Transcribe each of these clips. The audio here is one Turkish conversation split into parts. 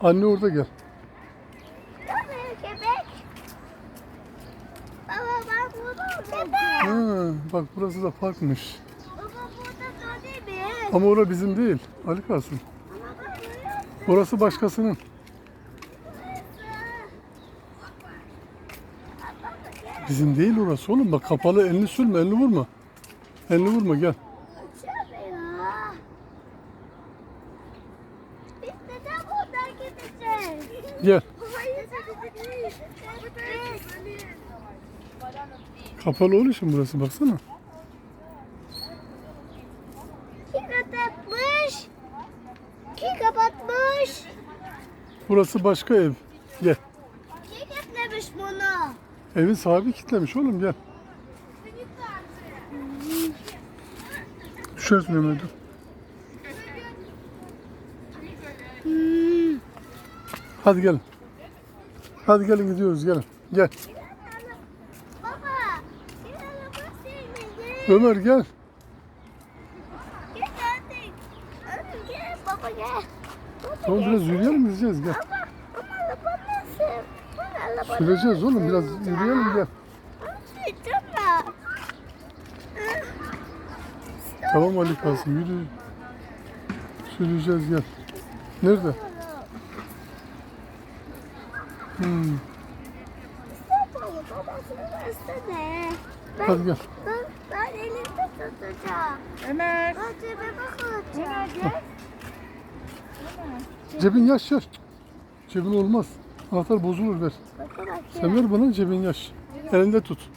Anne orada gel. Baba köpek. Baba bak burada köpek. Ha, bak burası da parkmış. Baba burada da değil mi? Ama orası bizim değil. Ali Kasım. Orası başkasının. Bizim değil orası oğlum. Bak kapalı elini sürme, elini vurma. Elini vurma gel. Açamıyor. Biz neden buradan gideceğiz? Gel. Kapalı olduğu için burası baksana. Kim kapatmış? Kim kapatmış? Burası başka ev. Gel. Kim kapatmış bunu? Evin sahibi kilitlemiş oğlum gel. Düşersin dur. Hmm. Hadi gelin. Hadi gelin gidiyoruz gelin. Gel. Ömer gel. Tamam biraz yürüyelim gideceğiz gel. Süreceğiz oğlum biraz yürüyelim gel. Tamam Ali Kasım yürü. Süreceğiz gel. Nerede? Hmm. Baba babasını versene. Ben, Hadi gel. ben, ben elimde tutacağım. Ömer. Ben cebime koyacağım. Ömer gel. Cebin yaş yaş. Cebin olmaz. Anahtar bozulur ver. Bakın bak. Sen ver bana cebin yaş. Elinde tut.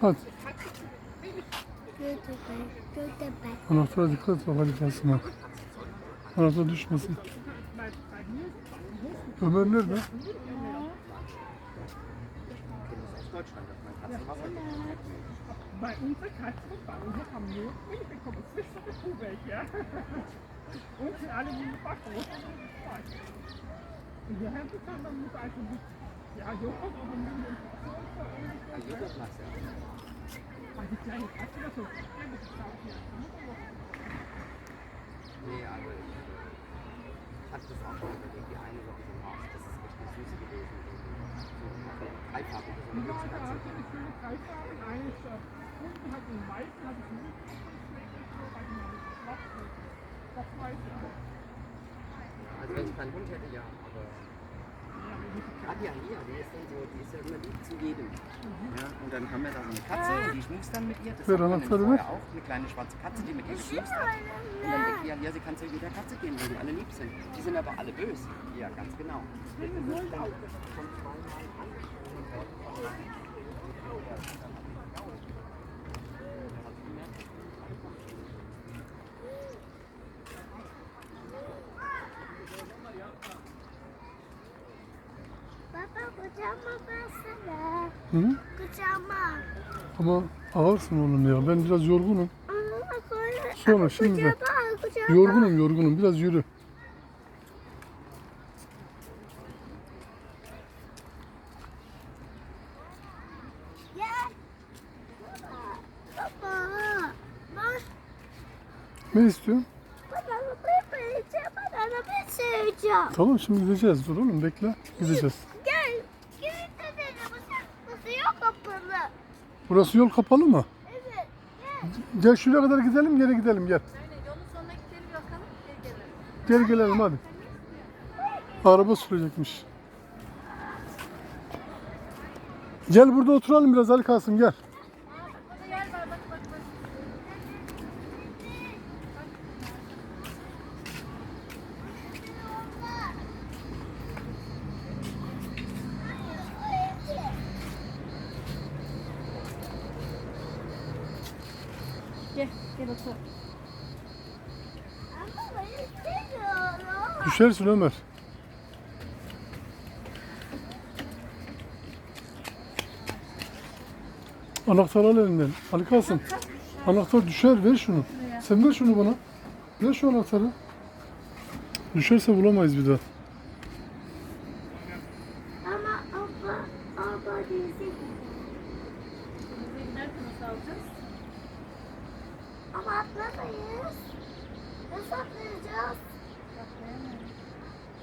Hadi. Anahtara dikkat et Kasım ha. Anahtar düşmesin. Ömer nerede? Bei unserer Katze, bei uns haben wir, ich bekomme weg, ja. Und sind alle die gebacken. Und wir haben dann mit also mit ja, Joghurt oder mit dem Ja, Joghurt machst du auch. Aber die kleine Katze oder so, ja, das ist auch nicht. Nee, also ich hatte das auch schon überlegt, die eine Sorte im Haus, das ist echt eine Süße gewesen. So, dreifarbige, so eine Ja, da hat sie eine schöne Dreifarbe, eine ist unten hat den weißen, hat die Süße, und schlägt so, weil die schwarz ist. Also wenn ich keinen Hund hätte, ja, aber Katja hier, die ist dann so, die ist ja immer lieb zu jedem. Ja, und dann haben wir da so eine Katze die schmust dann mit ihr. Das man dann hat vorher auch, eine kleine schwarze Katze, die mit ihr geschmust hat. Und dann denkt die, ja, ja, sie kann zu jeder Katze gehen, weil die alle lieb sind. Die sind aber alle böse. Ja, ganz genau. Baba Hı? Kucağıma. Ama ağırsın oğlum ya. Ben biraz yorgunum. Ama sonra, Sonra, ama şimdi de. Kucağıma, kucağıma. Yorgunum yorgunum. Biraz yürü. Gel. Baba. Baba. Bak. Ne istiyorsun? Ben arabayı vereceğim. Ben arabayı seveceğim. Tamam şimdi gideceğiz. Dur oğlum bekle. Gideceğiz. Gel. Gelin dedelim. Nasıl yok kapalı. Burası yol kapalı mı? Evet. Gel. Gel şuraya kadar gidelim geri gidelim gel. Yolun sonuna gidelim bakalım. Geri gelelim. Geri gelelim hadi. Araba sürecekmiş. Gel burada oturalım biraz Ali Kasım gel. Burada yer var bak bak bak. Gel, gel otur. Ama ben istemiyorum. Düşersin Ömer. Anahtarı al elinden. Ali Kasım. Anahtar düşer ver şunu. Sen ver şunu bana. Ver şu anahtarı. Düşerse bulamayız bir daha. Ama abla, abla denize Denize giderken nasıl alacağız? Ama atlamayız. Nasıl atlayacağız? Atlayamayız.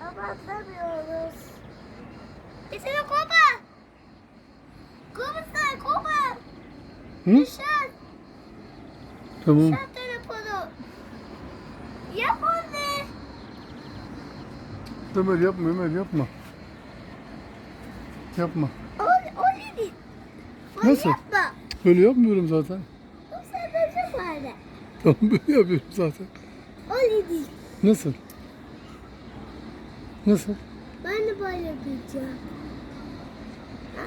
Ama atlamıyoruz. İçine koma. Koma sen koma. Hı? Düşer. Tamam. Düşer telefonu. Yap anne. Ömer yapma Ömer yapma. Yapma. O, o dedi. Onu Nasıl? yapma. Böyle yapmıyorum zaten. O sadece böyle. Tamam böyle yapıyorum zaten. O dedi. Nasıl? Nasıl? Ben de böyle yapacağım.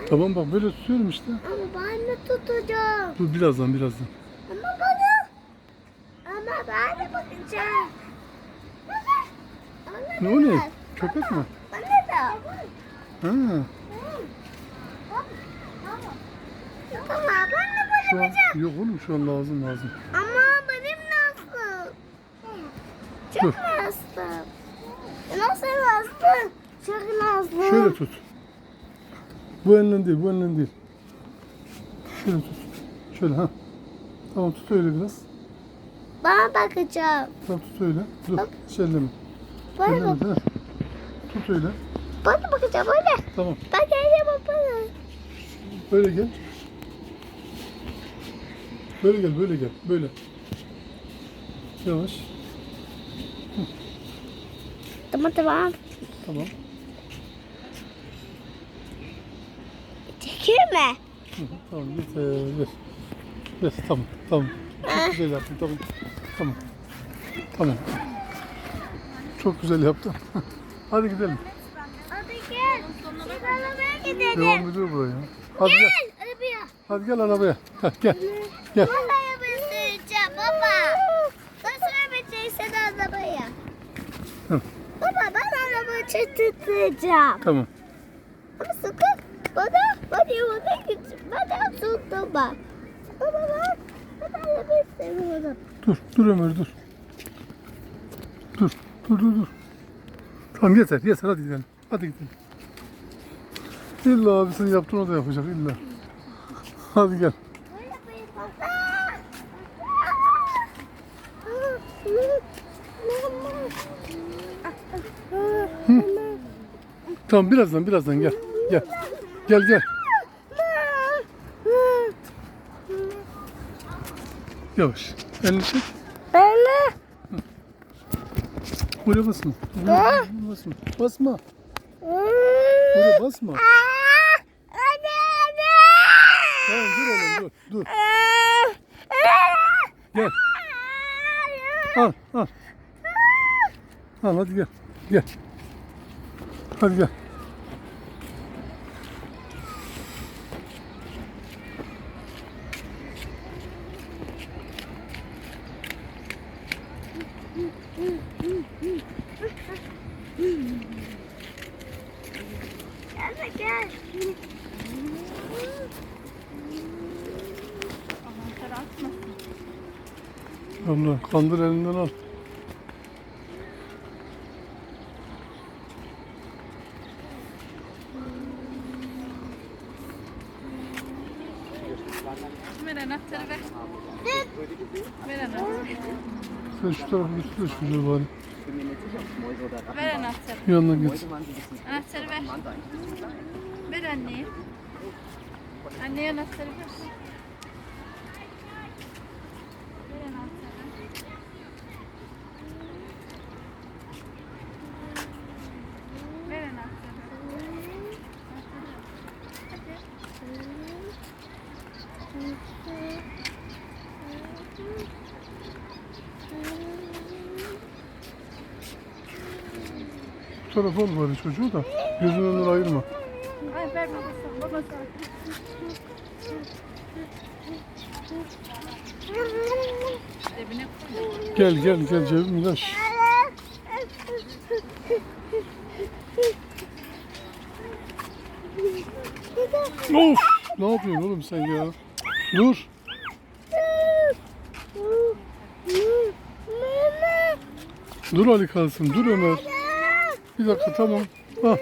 Tamam bak böyle tutuyorum işte. Ama ben de tutacağım. Dur birazdan birazdan. Ama bana. Ama ben de bakacağım. Bana. Ne o ne? Köpek mi? Bana da. Ha, Tamam ben de şu an yok oğlum şu an lazım lazım. Ama benim nasıl? Çok Dur. nasıl? Nasıl nasıl? Çok nasıl? Şöyle tut. Bu elle değil, bu elle değil. Şöyle tut. Şöyle ha. Tamam tut öyle biraz. Bana bakacağım. Tamam tut öyle. Dur. Bak. Hiç elleme. Bana, bak Elleme de. ha. Tut öyle. bana bakacağım öyle. Tamam. Bak gel bana. Böyle gel. Böyle gel, böyle gel. Böyle. Yavaş. Tamam tamam. Tamam. Hı, Tamam yeter. Ver. Ver. Tamam. Tamam. Çok güzel yaptın. Tamam. Tamam. Tamam. Çok güzel yaptın. Hadi gidelim. Hadi gel. Biz arabaya gidelim. Devam ediyor buraya. Hadi gel. Gel arabaya. Hadi gel arabaya. Heh, gel. Gel. Ben arabaya süreceğim baba. Nasıl sürmeyeceksin arabaya? Hı. Baba ben arabayı çetirteceğim. Tamam. Ama sakın bana bana yolda git. Bana tutma. Baba ben ben arabayı seviyorum. Dur. Dur Ömer dur. Dur. Dur dur dur. Tamam yeter yeter hadi gidelim. Hadi gidelim. İlla abisinin yaptığını da yapacak illa. Hadi gel. Baba. Tamam birazdan birazdan gel. Gel. Gel gel. Yavaş. Elini çek. Anne. Buraya basma. Buraya basma. Basma. Buraya basma. Anne anne. Tamam dur oğlum dur. Dur. Gel. Al al. Al hadi gel. Gel. Hadi gel. Gel. Atmasın. Allah kandır elinden al. Ver anahtarı ver. Ver anahtarı. Sen şu tarafa git de şuraya bari. Ver anahtarı. Git. So ein bisschen Anahtarı ver. Ver anneye. Anneye anahtarı. Ver tarafı al bari çocuğu da. Gözünün önünden ayırma. Ay ver babası. Gel gel gel cebim ilaç. of! Ne yapıyorsun oğlum sen ya? Dur. Dur Ali kalsın, dur Ömer. Bir dakika tamam. Ah.